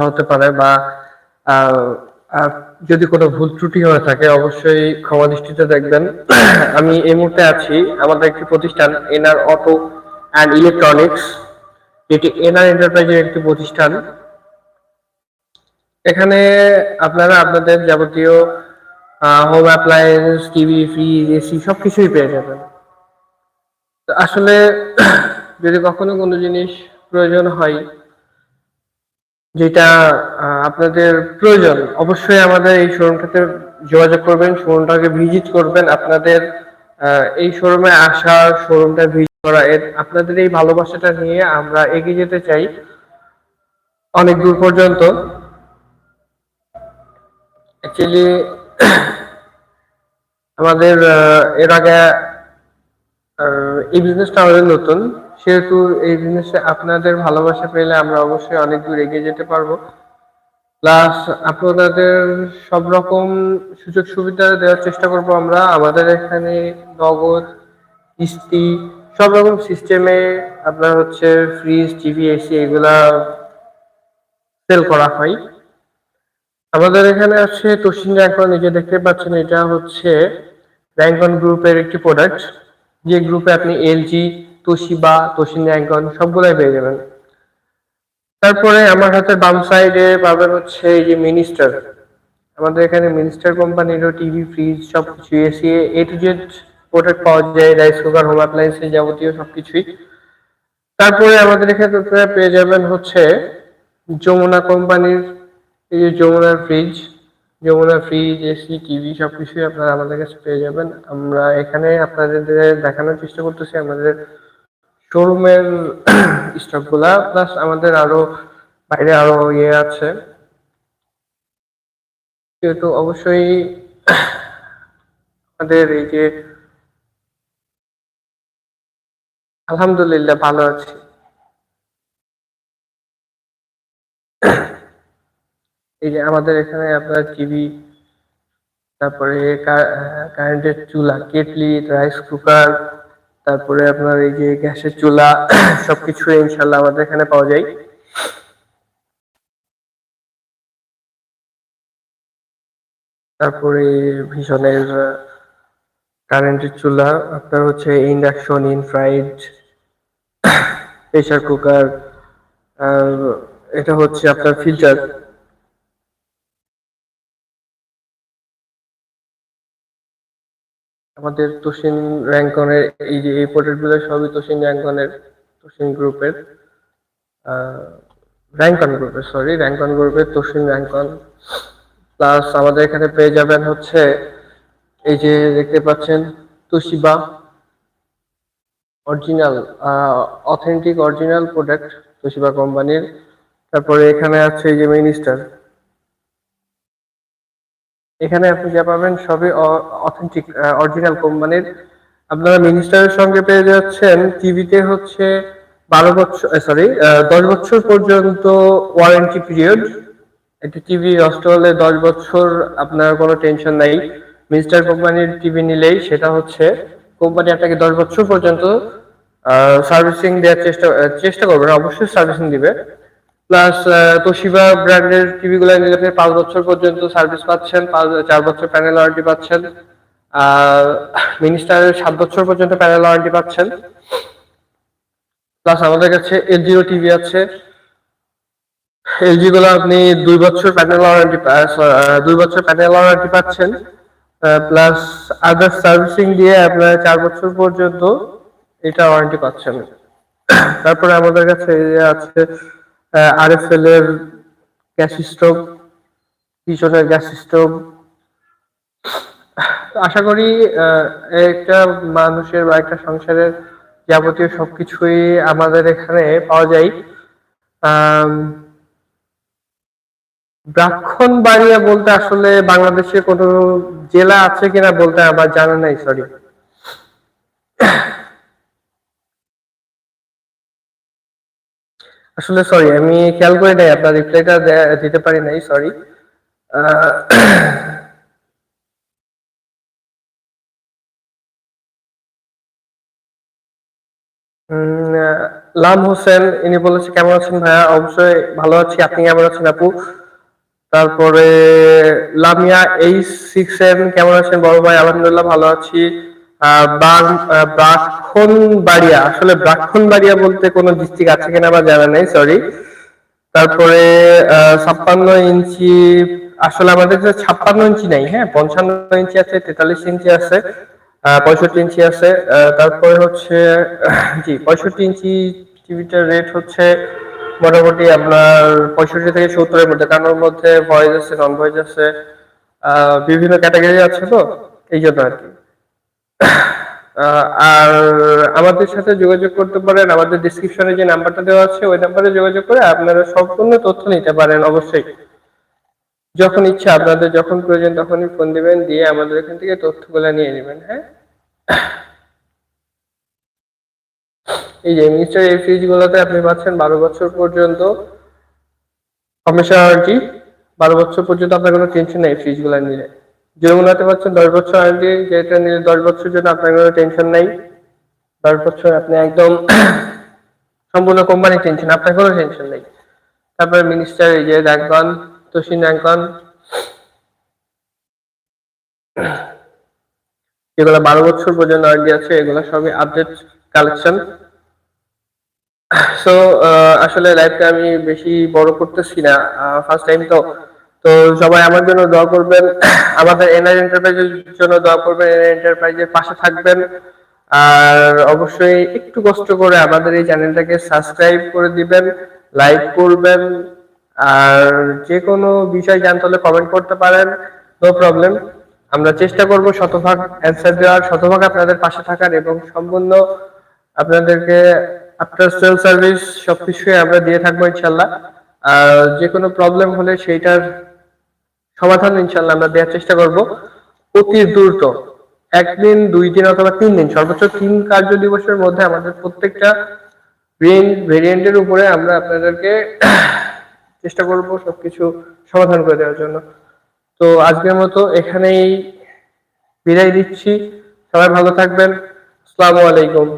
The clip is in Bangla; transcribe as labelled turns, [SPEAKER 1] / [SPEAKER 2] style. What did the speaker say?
[SPEAKER 1] হতে পারে বা যদি কোনো ভুল ত্রুটি হয়ে থাকে, অবশ্যই ক্ষমা দৃষ্টিতে দেখবেন। আমি এই মুহূর্তে আছি আমাদের একটি প্রতিষ্ঠান, এনআর অটো অ্যান্ড ইলেকট্রনিক্স। যেটি এনআর এন্টারপ্রাইজের একটি প্রতিষ্ঠান। এখানে আপনারা আপনাদের যাবতীয় home appliance TV fridge AC সব কিছুই পেয়ে যাবেন। আসলে, যদি কখনো কোনো জিনিস প্রয়োজন হয় যেটা আপনাদের প্রয়োজন, অবশ্যই আমাদের এই শোরুমটাতে যোগাযোগ করবেন, শোরুমটাকে ভিজিট করবেন, আপনাদের এই শোরুমে আসা, শোরুমটা ভিজিট করা, এর, আপনাদের এই ভালোবাসাটা নিয়ে আমরা এগিয়ে যেতে চাই অনেক দূর পর্যন্ত। অ্যাকচুয়ালি আমাদের এর আগে এই বিজনেসটা আমাদের নতুন। সেহেতু এই বিজনেসে আপনাদের ভালোবাসা পেলে আমরা অবশ্যই অনেক দূর এগিয়ে যেতে পারব। প্লাস আপনাদের সব রকম সুযোগ সুবিধা দেওয়ার চেষ্টা করব আমরা। আমাদের এখানে নগদ, কিস্তি, সব রকম সিস্টেমে আপনার হচ্ছে ফ্রিজ টিভি এসি এগুলা সেল করা হয়। আমাদের এখানে আছে তোশিন র্যাঙ্কন এই যে দেখতে পাচ্ছেন, এটা হচ্ছে র্যাঙ্কন গ্রুপের একটি প্রোডাক্ট যে গ্রুপে আপনি এলজি তোশিবা, তোশিন র্যাঙ্কন সবগুলাই পেয়ে যাবেন। তারপরে আমার হাতে বাম সাইডে পাবেন হচ্ছে এই যে মিনিস্টার। আমাদের এখানে মিনিস্টার কোম্পানিরও টিভি, ফ্রিজ সব কিছু AC A to Z product পাওয়া যায় রাইস কুকার হোম অ্যাপ্লায়েন্সের যাবতীয় সবকিছুই। তারপরে আমাদের এখানে পেয়ে যাবেন হচ্ছে যমুনা কোম্পানির, এই যে যমুনার fridge Jamuna fridge AC TV সব কিছুই আপনারা আমাদের কাছে পেয়ে যাবেন। আমরা এখানে আপনাদের দেখানোর চেষ্টা করতেছি, আমাদের শোরুমের স্টকগুলা প্লাস আমাদের আরও বাইরে আরও ইয়ে আছে। যেহেতু অবশ্যই আমাদের এই যে আলহামদুলিল্লাহ ভালো আছি। এই যে আমাদের এখানে আপনার টিভি তারপরে কারেন্টের চুলা কেটলি রাইস কুকার তারপরে আপনার এই যে গ্যাসের চুলা, সবকিছু ইনশাল্লাহ আমাদের এখানে পাওয়া যায়। তারপরে ভীষণের কারেন্টের চুলা, আপনার হচ্ছে ইন্ডাকশন ইনফ্রাইড প্রেশার কুকার এটা হচ্ছে আপনার ফিল্টার। আমাদের তোশিন র্যাঙ্কনের এই যে এই প্রোডাক্টগুলো সবই তোশিন র্যাঙ্কনের তোশিন গ্রুপের র্যাঙ্কন গ্রুপের সরি র্যাঙ্কন গ্রুপের তোশিন র্যাঙ্কন প্লাস আমাদের এখানে পেয়ে যাবেন হচ্ছে এই যে দেখতে পাচ্ছেন Toshiba original authentic original product Toshiba কোম্পানির। তারপরে এখানে আছে এই যে মিনিস্টার এখানে আপনি যা পাবেন সবই অথেন্টিক অরিজিনাল কোম্পানির। আপনারা মিনিস্টারের সঙ্গে পেয়ে যাচ্ছেন টিভিতে হচ্ছে বারো বছর সরি দশ বছর পর্যন্ত ওয়ারেন্টি পিরিয়ড একটি টিভি নষ্ট হলে দশ বছর আপনার কোনো টেনশন নাই। মিনিস্টার কোম্পানির টিভি নিলেই সেটা হচ্ছে কোম্পানি আপনাকে দশ বছর পর্যন্ত সার্ভিসিং দেওয়ার চেষ্টা চেষ্টা করবে অবশ্যই সার্ভিসিং দিবে। প্লাস তোশিবা ব্র্যান্ডের টিভিগুলো নিলে আপনি পাঁচ বছর পর্যন্ত সার্ভিস পাচ্ছেন, পাঁচ, চার বছর প্যানেল ওয়ারেন্টি পাচ্ছেন, আর মিনিস্টারের সাত বছর পর্যন্ত প্যানেল ওয়ারেন্টি পাচ্ছেন। প্লাস আমাদের কাছে এলজিও টিভি আছে। এলজি গুলো আপনি দুই বছর প্যানেল ওয়ারেন্টি দুই বছর প্যানেল ওয়ারেন্টি পাচ্ছেন। প্লাস আদার সার্ভিসিং দিয়ে আপনার চার বছর পর্যন্ত এটা ওয়ারেন্টি পাচ্ছেন। তারপরে আমাদের কাছে আছে আরএফএল এর গ্যাস স্টোভ পিছনের গ্যাস স্টোভ আশা করি একটা মানুষের বা একটা সংসারের যাবতীয় সবকিছুই আমাদের এখানে পাওয়া যায়। ব্রাক্ষণ বাড়িয়া বলতে আসলে বাংলাদেশে কোনো জেলা আছে কিনা বলতে আমার জানা নাই সরি আসলে সরি আমি খেয়াল করি নাই, আপনার রিপ্লাইটা দিতে পারি নাই সরি লাম হোসেন, ইনি বলেছে, কেমন আছেন ভাইয়া? অবশ্যই ভালো আছি, আপনি কেমন আছেন আপু? তারপরে, লামিয়া এইচ সিক্স সেভেন কেমন আছেন বড় ভাই? আলহামদুলিল্লাহ, ভালো আছি। ব্রাক্ষণবাড়িয়া আসলে ব্রাক্ষণবাড়িয়া বলতে কোনো ডিস্ট্রিক্ট আছে কিনা বা জানা নেই সরি তারপরে ছাপ্পান্ন ইঞ্চি, আসলে আমাদের যে ছাপ্পান্ন ইঞ্চি নাই হ্যাঁ? পঞ্চান্ন ইঞ্চি আছে, তেতাল্লিশ ইঞ্চি আছে পঁয়ষট্টি ইঞ্চি আছে তারপরে হচ্ছে জি, পঁয়ষট্টি ইঞ্চি টিভিটার রেট হচ্ছে মোটামুটি আপনার পঁয়ষট্টি থেকে সত্তরের মধ্যে। কারণ ওর মধ্যে ভয়েস আছে নন ভয়েস আছে বিভিন্ন ক্যাটাগরি আছে তো, এই জন্য আর কি। আর আমাদের সাথে যোগাযোগ করতে পারেন। আমাদের ডিসক্রিপশনে যে নাম্বারটা দেওয়া আছে, ওই নাম্বারে যোগাযোগ করে আপনারা সম্পূর্ণ তথ্য নিতে পারেন অবশ্যই। যখন ইচ্ছা আপনাদের যখন প্রয়োজন তখনই ফোন দিবেন, দিয়ে আমাদের এখান থেকে তথ্যগুলো নিয়ে নেবেন হ্যাঁ? এই যে মিস্টার এই ফ্রিজ গুলোতে আপনি পাচ্ছেন বারো বছর পর্যন্ত। ওয়ারেন্টি বারো বছর পর্যন্ত আপনার কোনো টেনশন নেই ফ্রিজগুলো নিলে যেমনতে পাচ্ছেন দশ বছর ওয়ারেন্টি যেটা নিলে দশ বছর জন্য আপনার কোনো টেনশন নেই। দশ বছর আপনি একদম সম্পূর্ণ কোম্পানি টেনশন আপনার কোনো টেনশন নেই। তারপরে মিনিস্টার এই যে দেখবান তোষিন র্যাঙ্কন যেগুলো বারো বছর পর্যন্ত ওয়ারেন্টি আছে, এগুলো সবই আপডেট কালেকশন সো আসলে লাইভটা আমি বেশি বড় করতেছি না। ফার্স্ট টাইম তো তো সবাই আমার জন্য দোয়া করবেন। আমাদের এনআর এন্টারপ্রাইজের জন্য দোয়া করবেন। এনআর এন্টারপ্রাইজের পাশে থাকবেন। আর অবশ্যই একটু কষ্ট করে আমাদের এই চ্যানেলটাকে সাবস্ক্রাইব করে দিবেন, লাইক করবেন, আর যে কোনো বিষয় জানতে হলে কমেন্ট করতে পারেন। নো প্রবলেম আমরা চেষ্টা করব শতভাগ অ্যান্সার দেওয়ার। শতভাগ আপনাদের পাশে থাকার এবং সম্পূর্ণ আপনাদেরকে আফটার সেল সার্ভিস সবকিছুই আমরা দিয়ে থাকব ইনশাল্লাহ। আর যে কোনো প্রবলেম হলে সেইটার সমাধান ইনশাল্লাহ আমরা দেওয়ার চেষ্টা করব। অতি দ্রুত। একদিন, দুই দিন অথবা তিন দিন, সর্বোচ্চ তিন কার্য দিবসের মধ্যে আমাদের প্রত্যেকটা ভেরিয়েন্টের উপরে আমরা আপনাদেরকে চেষ্টা করব সবকিছু সমাধান করে দেওয়ার জন্য। তো আজকের মতো এখানেই বিদায় দিচ্ছি। সবাই ভালো থাকবেন। আসসালামু আলাইকুম।